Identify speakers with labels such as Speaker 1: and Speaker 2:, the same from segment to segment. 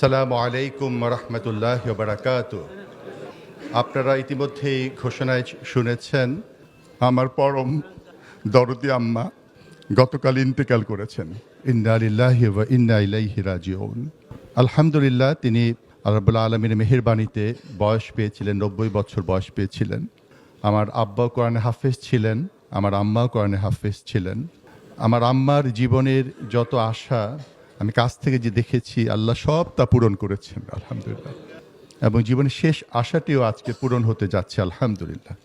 Speaker 1: আসসালামু আলাইকুম রহমতুল্লাহ বারাকাত আপনারা ইতিমধ্যেই ঘোষণায় শুনেছেন, আমার পরম দরদি আম্মা গতকাল ইন্তেকাল করেছেন। ইন্না লিল্লাহি ওয়া ইন্না ইলাইহি রাজিউন। আলহামদুলিল্লাহ, তিনি আল্লাহ আলমীর মেহেরবাণীতে বয়স পেয়েছিলেন, নব্বই বছর বয়স পেয়েছিলেন। আমার আব্বা কোরআনে হাফেজ ছিলেন, আমার আম্মা কোরআনে হাফেজ ছিলেন। আমার আম্মার জীবনের যত আশা আমি কাছ থেকে যে দেখেছি, আল্লাহ সব তা পূরণ করেছেন, আলহামদুলিল্লাহ। এবং জীবনের শেষ আশাটিও আজকে পূরণ হতে যাচ্ছে, আলহামদুলিল্লাহ।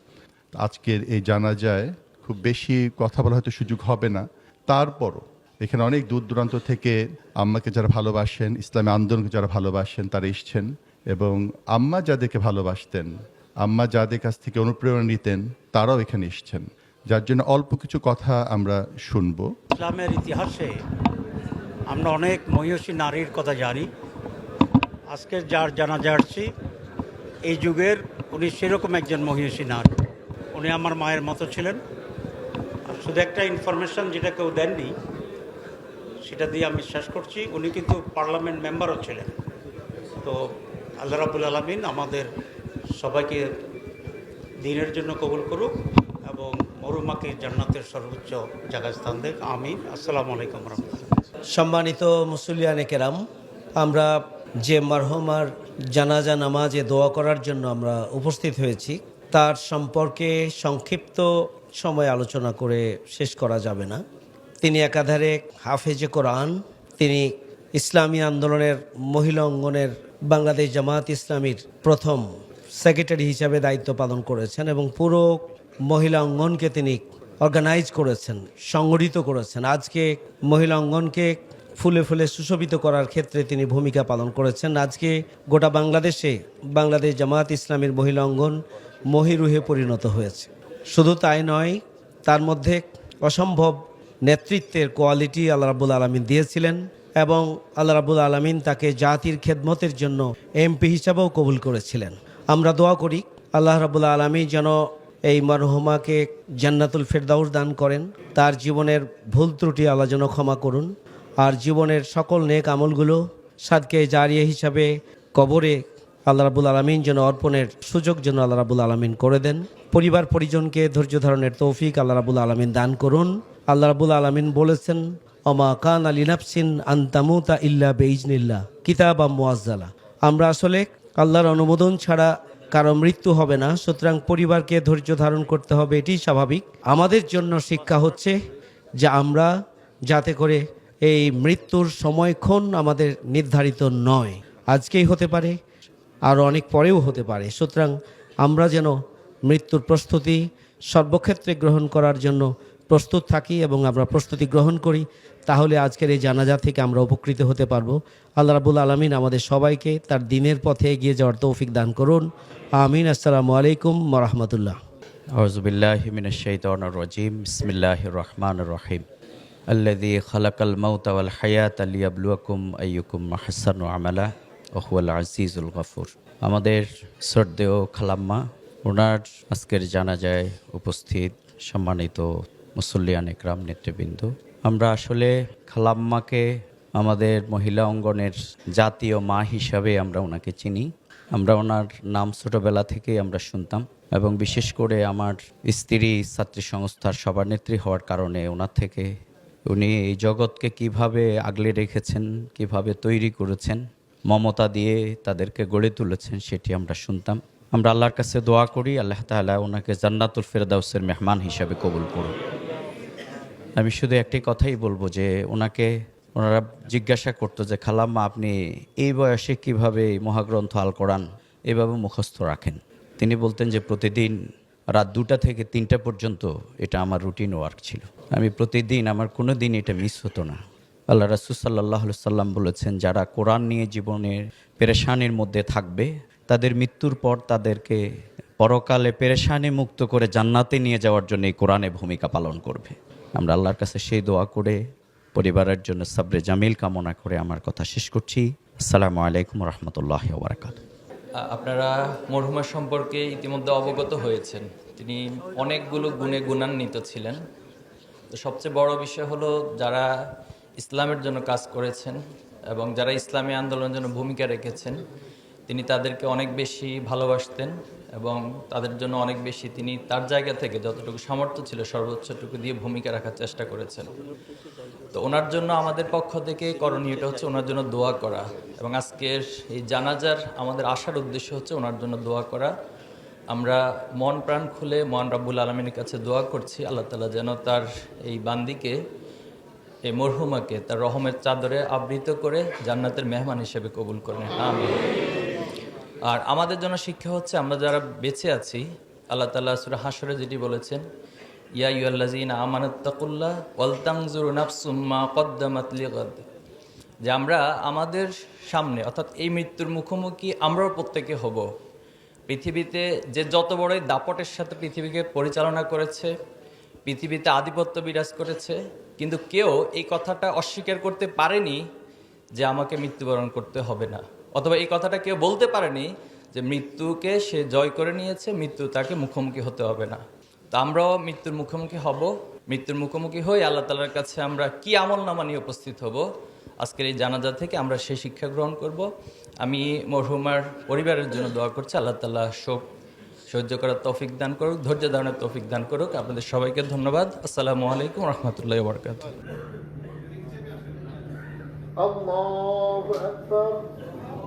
Speaker 1: আজকের এই জানাজায় খুব বেশি কথা বলা হয়তো সুযোগ হবে না। তারপরও এখানে অনেক দূর দূরান্ত থেকে আম্মাকে যারা ভালোবাসেন, ইসলামী আন্দোলনকে যারা ভালোবাসেন, তারা এসছেন এবং আম্মা যাদেরকে ভালোবাসতেন, আম্মা যাদের কাছ থেকে অনুপ্রেরণা নিতেন, তারাও এখানে এসছেন। যার জন্য অল্প কিছু কথা আমরা শুনব।
Speaker 2: ইসলামের ইতিহাসে আমরা অনেক মহিষী নারীর কথা জানি। আজকের যার জানা যাচ্ছি, এই যুগের উনি সেরকম একজন মহিষী নারী। উনি আমার মায়ের মতো ছিলেন। আর শুধু একটা ইনফরমেশন যেটা কেউ দেননি, সেটা দিয়ে আমি শেষ করছি। উনি কিন্তু পার্লামেন্ট মেম্বারও ছিলেন। তো আল্লাহ রাবুল আলমিন আমাদের সবাইকে দিনের জন্য কবুল করুক এবং মরুমাকে জান্নাতের সর্বোচ্চ জায়গায় স্থান দেখ। আমিন। আসসালামু আলাইকুম রহমতুল্লাহ।
Speaker 3: সম্মানিত মুসলিয়ানে কেরাম, আমরা যে মারহুমার জানাজা নামাজে দোয়া করার জন্য আমরা উপস্থিত হয়েছি, তার সম্পর্কে সংক্ষিপ্ত সময় আলোচনা করে শেষ করা যাবে না। তিনি একাধারে হাফেজে কোরআন, তিনি ইসলামী আন্দোলনের মহিলা অঙ্গনের বাংলাদেশ জামাত ইসলামীর প্রথম সেক্রেটারি হিসাবে দায়িত্ব পালন করেছেন এবং পুরো মহিলা অঙ্গনকে তিনি অর্গানাইজ করেছেন, সংগঠিত করেছেন। আজকে মহিলা অঙ্গনকে ফুলে ফুলে সুশোভিত করার ক্ষেত্রে তিনি ভূমিকা পালন করেছেন। আজকে গোটা বাংলাদেশে বাংলাদেশ জামাত ইসলামের মহিলা অঙ্গন মহিরুহে পরিণত হয়েছে। শুধু তাই নয়, তার মধ্যে অসম্ভব নেতৃত্বের কোয়ালিটি আল্লাহ রাবুল আলমিন দিয়েছিলেন এবং আল্লাহ রাবুল আলমিন তাকে জাতির খেদমতের জন্য এমপি হিসাবেও কবুল করেছিলেন। আমরা দোয়া করি, আল্লাহ রাবুল আলমী যেন এই মরহুমাকে জান্নাতুল ফেরদাউস দান করেন। তার জীবনের ভুল ত্রুটি আল্লাহ ক্ষমা করুন। আর জীবনের সকল নেক আমলগুলো সাদকে জারিয়া হিসাবে কবরে আল্লাহ রাবুল আলমিন যেন অর্পণের সুযোগ যেন আল্লাহ রাবুল আলমিন করে দেন। পরিবার পরিজনকে ধৈর্য ধারণের তৌফিক আল্লাহ রাবুল আলমিন দান করুন। আল্লাহ রাবুল আলমিন বলেছেন অমা কান আলী নাফসিন আন্তামুতা ইল্লা বেইজনিল্লা কিতাব মুআজ্জালা। আমরা আসলে আল্লাহর অনুমোদন ছাড়া কারও মৃত্যু হবে না, সুতরাং পরিবারকে ধৈর্য ধারণ করতে হবে, এটি স্বাভাবিক। আমাদের জন্য শিক্ষা হচ্ছে যে আমরা যাতে করে এই মৃত্যুর সময়ক্ষণ আমাদের নির্ধারিত নয়। আজকেই হতে পারে, আর অনেক পরেও হতে পারে। সুতরাং আমরা যেন মৃত্যুর প্রস্তুতি সর্বক্ষেত্রে গ্রহণ করার জন্য প্রস্তুত থাকি এবং আমরা প্রস্তুতি গ্রহণ করি তাহলে আজকের এই জানাজা থেকে আমরা উপকৃত হতে পারবো আল্লাহ রাবুল আলমিন আমাদের সবাইকে তার দিনের পথে এগিয়ে যাওয়ার তৌফিক দান করুন আমিন আসসালামু আলাইকুম রহমতুল্লাহ
Speaker 4: أعوذ بالله من الشيطان الرجيم بسم الله الرحمن الرحيم الذي خلق الموت والحياة ليبلوكم أيكم أحسن عملا وهو العزيز الغفور আমাদের শ্রদ্ধেয় খালাম্মা ওনার আজকের জানাজায় উপস্থিত সম্মানিত মুসল্লিয়ান একরাম নেতৃবৃন্দ। আমরা আসলে খালাম্মাকে আমাদের মহিলা অঙ্গনের জাতীয় মা হিসাবে আমরা ওনাকে চিনি। আমরা ওনার নাম ছোটোবেলা থেকেই আমরা শুনতাম এবং বিশেষ করে আমার স্ত্রী ছাত্রী সংস্থার সভানেত্রী হওয়ার কারণে ওনার থেকে উনি এই জগৎকে কীভাবে আগলে রেখেছেন, কীভাবে তৈরি করেছেন, মমতা দিয়ে তাদেরকে গড়ে তুলেছেন সেটি আমরা শুনতাম। আমরা আল্লাহর কাছে দোয়া করি, আল্লাহ তাআলা ওনাকে জান্নাতুল ফেরদাউসের মেহমান হিসাবে কবুল করুন আমি শুধু একটি কথাই বলব যে, ওনাকে ওনারা জিজ্ঞাসা করতো যে, খালাম্মা, আপনি এই বয়সে কীভাবে মহাগ্রন্থ আল কোরআন এভাবে মুখস্থ রাখেন? তিনি বলতেন যে, প্রতিদিন রাত দুটা থেকে তিনটা পর্যন্ত এটা আমার রুটিন ওয়ার্ক ছিল। আমি প্রতিদিন, আমার কোনো দিন এটা মিস হতো না। আল্লাহ রাসুল সাল্লাহ সাল্লাম বলেছেন, যারা কোরআন নিয়ে জীবনের পেরেশানির মধ্যে থাকবে তাদের মৃত্যুর পর তাদেরকে পরকালে পেরেশানি মুক্ত করে জান্নাতে নিয়ে যাওয়ার জন্য এই কোরআনে ভূমিকা পালন করবে। আমরা আল্লাহর কাছে সেই দোয়া করে পরিবারের জন্য সাবরে জামিল কামনা করে আমার কথা শেষ করছি। আসসালামু আলাইকুম রহমতুল্লাহ বারাকাত
Speaker 5: আ- আপনারা মরহুমা সম্পর্কে ইতিমধ্যে অবগত হয়েছেন। তিনি অনেকগুলো গুণে গুণান্বিত ছিলেন। তো সবচেয়ে বড় বিষয় হলো যারা ইসলামের জন্য কাজ করেছেন এবং যারা ইসলামী আন্দোলনের জন্য ভূমিকা রেখেছেন তিনি তাদেরকে অনেক বেশি ভালোবাসতেন এবং তাদের জন্য অনেক বেশি তিনি তার জায়গা থেকে যতটুকু সামর্থ্য ছিল সর্বোচ্চটুকু দিয়ে ভূমিকা রাখার চেষ্টা করেছেন। তো ওনার জন্য আমাদের পক্ষ থেকে করণীয়টা হচ্ছে ওনার জন্য দোয়া করা এবং আজকের এই জানাজার আমাদের আসার উদ্দেশ্য হচ্ছে ওনার জন্য দোয়া করা। আমরা মন প্রাণ খুলে মহান রাব্বুল আলমিনের কাছে দোয়া করছি, আল্লাহ তালা যেন তার এই বান্দিকে, এই মরহুমাকে তার রহমের চাদরে আবৃত করে জান্নাতের মেহমান হিসেবে কবুল করেন। আমি আর আমাদের জন্য শিক্ষা হচ্ছে আমরা যারা বেঁচে আছি, আল্লাহ তাল্লাহ সুরা হাসরে যেটি বলেছেন, ইয়া ইউল্লাজিন আমানত্তাকুল্লাহ ওয়ালতাংজুর নাফসুম্মা কদ্দামাত লিগাদ। যে আমরা আমাদের সামনে, অর্থাৎ এই মৃত্যুর মুখোমুখি আমরাও প্রত্যেকে হব। পৃথিবীতে যে যত বড়ই দাপটের সাথে পৃথিবীকে পরিচালনা করেছে, পৃথিবীতে আধিপত্য বিরাজ করেছে, কিন্তু কেউ এই কথাটা অস্বীকার করতে পারেনি যে আমাকে মৃত্যুবরণ করতে হবে না। অথবা এই কথাটা কেউ বলতে পারেনি যে মৃত্যুকে সে জয় করে নিয়েছে, মৃত্যু তাকে মুখোমুখি হতে হবে না। তো আমরাও মৃত্যুর মুখোমুখি হব। মৃত্যুর মুখোমুখি হই আল্লাহ তালার কাছে আমরা কি আমল নামা নিয়ে উপস্থিত হব, আজকের এই জানাজা থেকে আমরা সেই শিক্ষা গ্রহণ করব। আমি মরহুমার পরিবারের জন্য দোয়া করছি। আল্লাহ তালা শোক, সহ্য করার তৌফিক দান করুক, ধৈর্য ধারণের তৌফিক দান করুক। আপনাদের সবাইকে ধন্যবাদ। আসসালামু আলাইকুম রহমতুল্লাহ বরকাত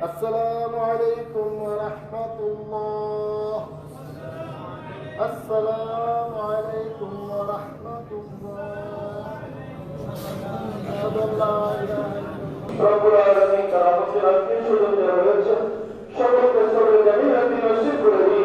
Speaker 6: السلام عليكم ورحمة الله. السلام عليكم ورحمة الله. رب العالمين لا إله
Speaker 7: رب العالمين كرامة ربي شكرا لك شكرا لك جميع الدين والشكر لي